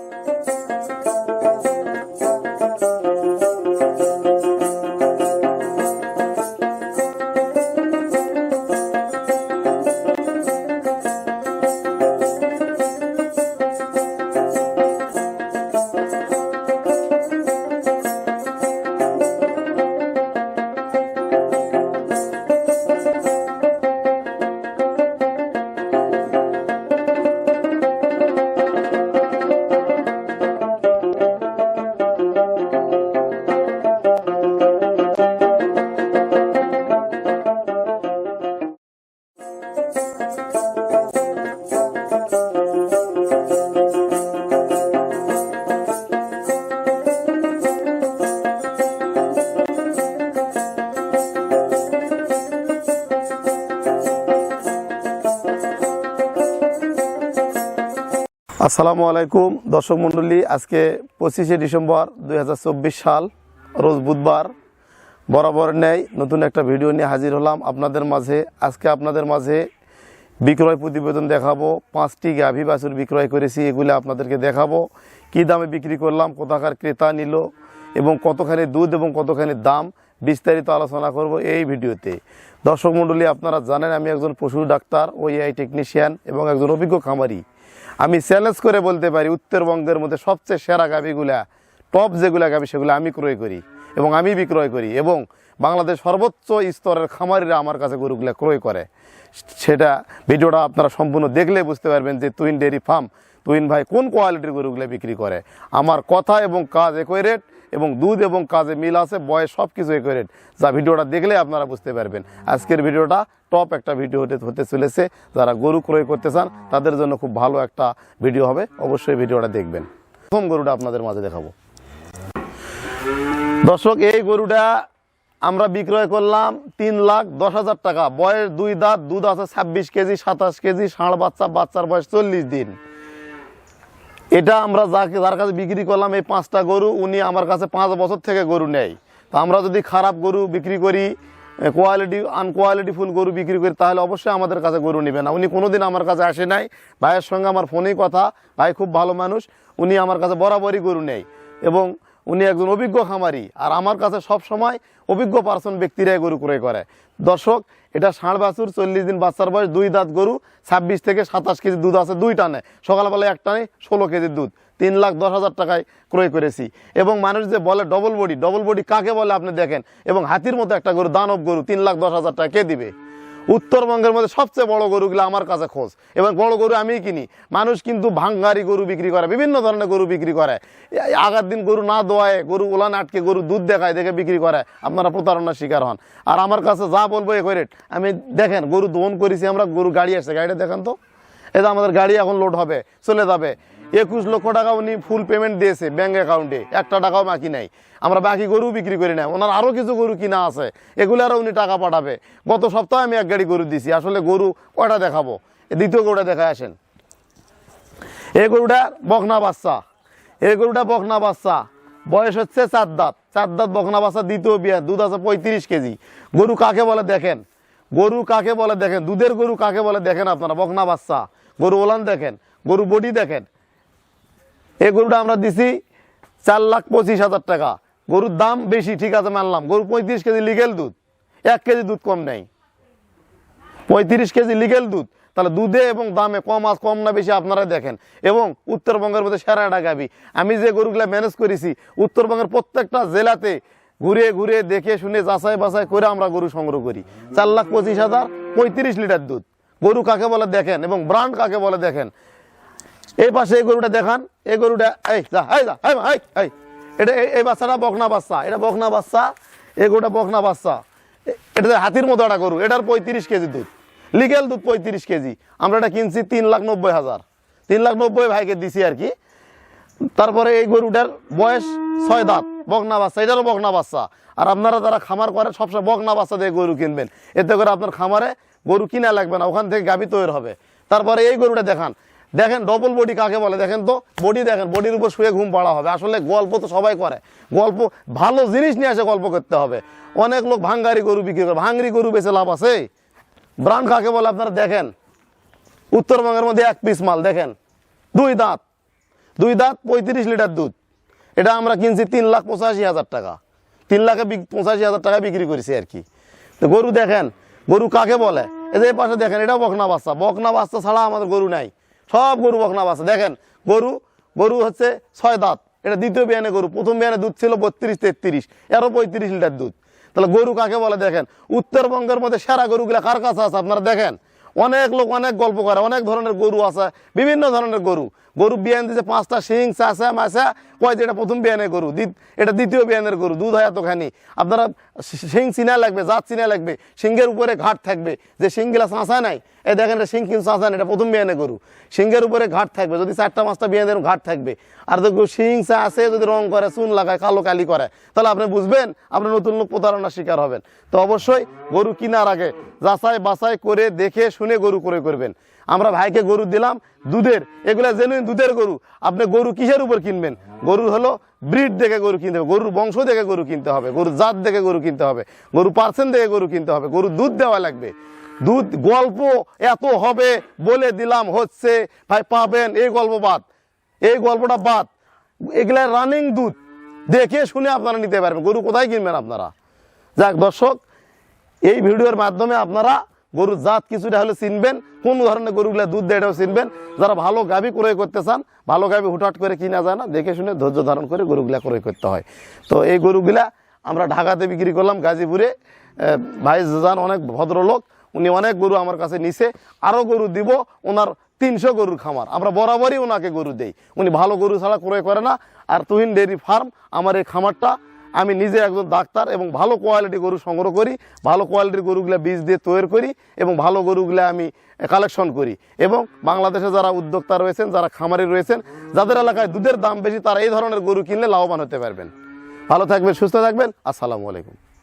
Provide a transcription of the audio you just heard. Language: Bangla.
Música আসসালামু আলাইকুম, দর্শক মণ্ডলী, আজকে পঁচিশে ডিসেম্বর দু হাজার চব্বিশ সাল, রোজ বুধবার। বরাবর ন্যায় নতুন একটা ভিডিও নিয়ে হাজির হলাম আপনাদের মাঝে। আজকে আপনাদের মাঝে বিক্রয় প্রতিবেদন দেখাবো। পাঁচটি গাভী বাছুর বিক্রয় করেছি, এগুলো আপনাদেরকে দেখাবো। কি দামে বিক্রি করলাম, কোথাকার ক্রেতা নিল, এবং কতখানি দুধ এবং কতখানি দাম, বিস্তারিত আলোচনা করব এই ভিডিওতে। দর্শক মণ্ডলী, আপনারা জানেন আমি একজন পশু ডাক্তার, ও এআই টেকনিশিয়ান, এবং একজন অভিজ্ঞ খামারি। আমি চ্যালেঞ্জ করে বলতে পারি, উত্তরবঙ্গের মধ্যে সবচেয়ে সেরা গাভিগুলা টপ যেগুলা গাভি সেগুলো আমি ক্রয় করি এবং আমি বিক্রয় করি এবং বাংলাদেশ সর্বোচ্চ স্তরের খামারিরা আমার কাছে গরুগুলা ক্রয় করে। সেটা ভিডিওটা আপনারা সম্পূর্ণ দেখলে বুঝতে পারবেন যে তুইন ডেয়ারি ফার্ম তুইন ভাই কোন কোয়ালিটির গরুগুলো বিক্রি করে। আমার কথা এবং কাজ একই রেট এবং দুধ এবং কাজে মিল আছে বয়স সব কিছু একই রেট যা ভিডিওটা দেখলে আপনারা বুঝতে পারবেন। আজকের ভিডিওটা টপ একটা ভিডিও হতে হতে চলেছে। যারা গরু ক্রয় করতে চান, তাদের জন্য খুব ভালো একটা ভিডিও হবে। অবশ্যই ভিডিওটা দেখবেন। প্রথম গরুটা আপনাদের মাঝে দেখাবো। দর্শক, এই গরুটা আমরা বিক্রয় করলাম তিন লাখ দশ হাজার টাকা। বয়স দুই দাঁত, দুধ আছে ছাব্বিশ কেজি, সাতাশ কেজি, ষাঁড় বাচ্চা, বাচ্চার বয়স চল্লিশ দিন। এটা আমরা যাকে যার কাছে বিক্রি করলাম এই পাঁচটা গরু, উনি আমার কাছে পাঁচ বছর থেকে গরু নেয়। তো আমরা যদি খারাপ গরু বিক্রি করি কোয়ালিটি আনকোয়ালিটি ফুল গরু বিক্রি করি, তাহলে অবশ্যই আমাদের কাছে গরু নেবে না। উনি কোনোদিন আমার কাছে আসে নাই। ভাইয়ের সঙ্গে আমার ফোনেই কথা। ভাই খুব ভালো মানুষ। উনি আমার কাছে বরাবরই গরু নেয়। এবং উনি একজন অভিজ্ঞ খামারি। আর আমার কাছে সব সময় অভিজ্ঞ পার্সন ব্যক্তিরাই গরু ক্রয় করে। দর্শক, এটা ষাঁড় বাছুর, চল্লিশ দিন বাচ্চার বয়স, দুই দাঁত গরু, ছাব্বিশ থেকে সাতাশ কেজি দুধ আছে দুই টানে। সকালবেলায় এক টানে ষোলো কেজির দুধ। তিন লাখ দশ হাজার টাকায় ক্রয় করেছি। এবং মানুষ যে বলে ডবল বডি ডবল বডি কাকে বলে আপনি দেখেন? এবং হাতির মতো একটা গরু, দানব গরু, তিন লাখ দশ হাজার টাকা কে দিবে? উত্তরবঙ্গের মধ্যে সবচেয়ে বড় গরুগুলো আমার কাছে খোঁজ। এবং বড় গরু আমি কিনি। মানুষ কিন্তু ভাঙ্গারি গরু বিক্রি করে, বিভিন্ন ধরনের গরু বিক্রি করে। আগার দিন গরু না দোয়ায় গরু ওলান আটকে গরু দুধ দেখায়, দেখে বিক্রি করে। আপনারা প্রতারণার শিকার হন। আর আমার কাছে যা বলব এ রেট আমি দেখেন, গরু দোহন করেছি আমরা, গরু গাড়ি আসছে। গাড়িটা দেখেন তো? এটা আমাদের গাড়ি এখন লোড হবে, চলে যাবে। একুশ লক্ষ টাকা উনি ফুল পেমেন্ট দিয়েছে ব্যাঙ্ক অ্যাকাউন্টে একটা টাকাও বাকি নাই। আমরা বাকি গরু বিক্রি করি না ওনার আরও কিছু গরু কিনা আছে। এগুলো আরও উনি টাকা পাঠাবে। গত সপ্তাহে আমি এক গাড়ি গরু দিছি। আসলে গরু কয়টা দেখাবো? দ্বিতীয় গরুটা দেখায় আসেন। এই গরুটা বকনা বাচ্চা। এই গরুটা বকনা বাচ্চা। বয়স হচ্ছে চার দাঁত চার দাঁত বকনা বাচ্চা, দ্বিতীয় বিয়ে। দুধ আছে পঁয়ত্রিশ কেজি। গরু কাকে বলে দেখেন? গরু কাকে বলে দেখেন? দুধের গরু কাকে বলে দেখেন আপনারা? বকনা বাচ্চা। গরু ওলান দেখেন। গরু বডি দেখেন। এই গরুটা আমরা দিছি চার লাখ পঁচিশ হাজার টাকা। গরুর দাম বেশি, ঠিক আছে, মানলাম। গরু পঁয়ত্রিশ কেজি লিগেল দুধ, এক কেজি দুধ কম নেই। পঁয়ত্রিশ কেজি লিগেল দুধ, তাহলে দুধে এবং দামে কম আস কম না বেশি আপনারা দেখেন। এবং উত্তরবঙ্গের মধ্যে সেরা গাবি। আমি যে গরুগুলা ম্যানেজ করেছি, উত্তরবঙ্গের প্রত্যেকটা জেলাতে ঘুরে ঘুরে দেখে শুনে যাচাই বাছাই করে আমরা গরু সংগ্রহ করি। চার লাখ পঁচিশ হাজার পঁয়ত্রিশ লিটার দুধ। গরু কাকে বলে দেখেন এবং ব্রান্ড কাকে বলে দেখেন। এই পাশে এই গরুটা দেখান, এই গরুটা, এই যা যা এটা এই- বাচ্চাটা বকনা বাচ্চা, এটা বকনা বাচ্চা, এই গরুটা বকনা বাচ্চা। এটা হাতির মতো একটা গরু, এটার পঁয়ত্রিশ কেজি দুধ লিগেল দুধ পঁয়ত্রিশ কেজি। আমরা এটা কিনছি তিন লাখ নব্বই হাজার। তিন লাখ নব্বই ভাইকে দিছি আর কি। তারপরে এই গরুটার বয়স ছয় দাঁত, বকনা বাচ্চা, এটারও বকনা বাচ্চা। আর আপনারা যারা খামার করে, সবসময় বকনা বাচ্চা দিয়ে গরু কিনবেন। এতে করে আপনার খামারে গরু কিনা লাগবে না, ওখান থেকে গাভী তৈরি হবে। তারপরে এই গরুটা দেখান দেখেন ডবল বডি কাকে বলে? দেখেন তো বডি দেখেন বডির উপর শুয়ে ঘুম পাড়া হবে। আসলে গল্প তো সবাই করে। গল্প, ভালো জিনিস নিয়ে আসে গল্প করতে হবে। অনেক লোক ভাঙ্গারি গরু বিক্রি করে, ভাঙ্গরি গরু বেচে লাভ আছে? ব্রান্ড কাকে বলে আপনারা দেখেন? উত্তরবঙ্গের মধ্যে এক পিস মাল, দেখেন। দুই দাঁত। দুই দাঁত, পঁয়ত্রিশ লিটার দুধ। এটা আমরা কিনছি তিন লাখ পঁচাশি হাজার টাকা। তিন লাখে পঁচাশি হাজার টাকা বিক্রি করেছি আর কি। তো গরু দেখেন, গরু কাকে বলে? এই যে পাশে দেখেন এটা বকনা বাচ্চা। বকনা বাচ্চা ছাড়া আমাদের গরু নাই। সব গরু বকনা বাচ্চা দেখেন, গরু গরু হচ্ছে ছয় দাঁত। এটা দ্বিতীয় বিয়ানে গরু। প্রথম বিয়ানে দুধ ছিল বত্রিশ, তেত্রিশ। এরও পঁয়ত্রিশ লিটার দুধ। তাহলে গরু কাকে বলে দেখেন? উত্তরবঙ্গের মধ্যে সেরা গরুগুলো কার কাছে আছে আপনারা দেখেন? অনেক লোক অনেক গল্প করে, অনেক ধরনের গরু আছে, বিভিন্ন ধরনের গরু। গরু বিয়ান দিচ্ছে পাঁচটা শিং চাষা মাছা কয় যে এটা প্রথম বিয়ানের গরু এটা দ্বিতীয় বিয়ানের গরু, দুধ হয় এতখানি। আপনারা শি- চিনা লাগবে, জাত চিনা লাগবে সিংহের উপরে ঘাট থাকবে। যে সিংগুলা চাষা নাই এই দেখেন এটা সিং কিন্তু চাষা নাই, এটা প্রথম বিয়ানের গরু। সিংহের উপরে ঘাট থাকবে, যদি চারটা, পাঁচটা বিয়ানের ঘাট থাকবে। আর দেখো শিং, চা আছে যদি রং করে, চুন লাগায়, কালো কালি করে, তাহলে আপনি বুঝবেন, আপনি নতুন লোক প্রতারণার শিকার হবেন। তো অবশ্যই গরু কিনার আগে যাচাই বাছাই করে দেখে, শুনে গরু করে করবেন। আমরা ভাইকে গরু দিলাম, দুধের। এগুলা জেনুইন দুধের গরু। আপনি গরু কিসের উপর কিনবেন? গরুর হলো ব্রিড দেখে গরু কিনতে হবে, গরুর বংশ দেখে গরু কিনতে হবে, গরুর জাত দেখে গরু কিনতে হবে গরু পার্সেন্ট দেখে গরু কিনতে হবে, গরুর দুধ দেওয়া লাগবে। দুধ, গল্প এত হবে বলে দিলাম হচ্ছে, ভাই পাবেন, এই গল্প বাদ। এই গল্পটা বাদ। এগুলা রানিং দুধ। দেখে শুনে আপনারা নিতে পারবেন। গরু কোথায় কিনবেন আপনারা? যাক দর্শক, এই ভিডিওর মাধ্যমে আপনারা গরুর জাত কিছুটা হলে চিনবেন, কোন ধরনের গরুগুলা দুধ দেয় এটাও চিনবেন। যারা ভালো গাভী ক্রয় করতে চান, ভালো গাভী হুটহাট করে কিনা যায় না, দেখে শুনে ধৈর্য ধারণ করে গরুগুলা ক্রয় করতে হয়। তো এই গরুগুলা আমরা ঢাকাতে বিক্রি করলাম, গাজীপুরে। ভাই যান অনেক ভদ্রলোক, উনি অনেক গরু আমার কাছে নিছে। আরও গরু দিব, ওনার তিনশো গরুর খামার। আমরা বরাবরই ওনাকে গরু দেই। উনি ভালো গরু ছাড়া ক্রয় করে না। আর তুহিন ডেয়ারি ফার্ম, আমার এই খামারটা আমি নিজে একজন ডাক্তার এবং ভালো কোয়ালিটি গরু সংগ্রহ করি, ভালো কোয়ালিটির গরুগুলা বীজ দিয়ে তৈরি করি এবং ভালো গরুগুলা আমি কালেকশন করি। এবং বাংলাদেশে যারা উদ্যোক্তা রয়েছেন, যারা খামারি রয়েছেন, যাদের এলাকায় দুধের দাম বেশি, তারা এই ধরনের গরু কিনলে লাভবান হতে পারবেন। ভালো থাকবেন, সুস্থ থাকবেন। আসসালামু আলাইকুম।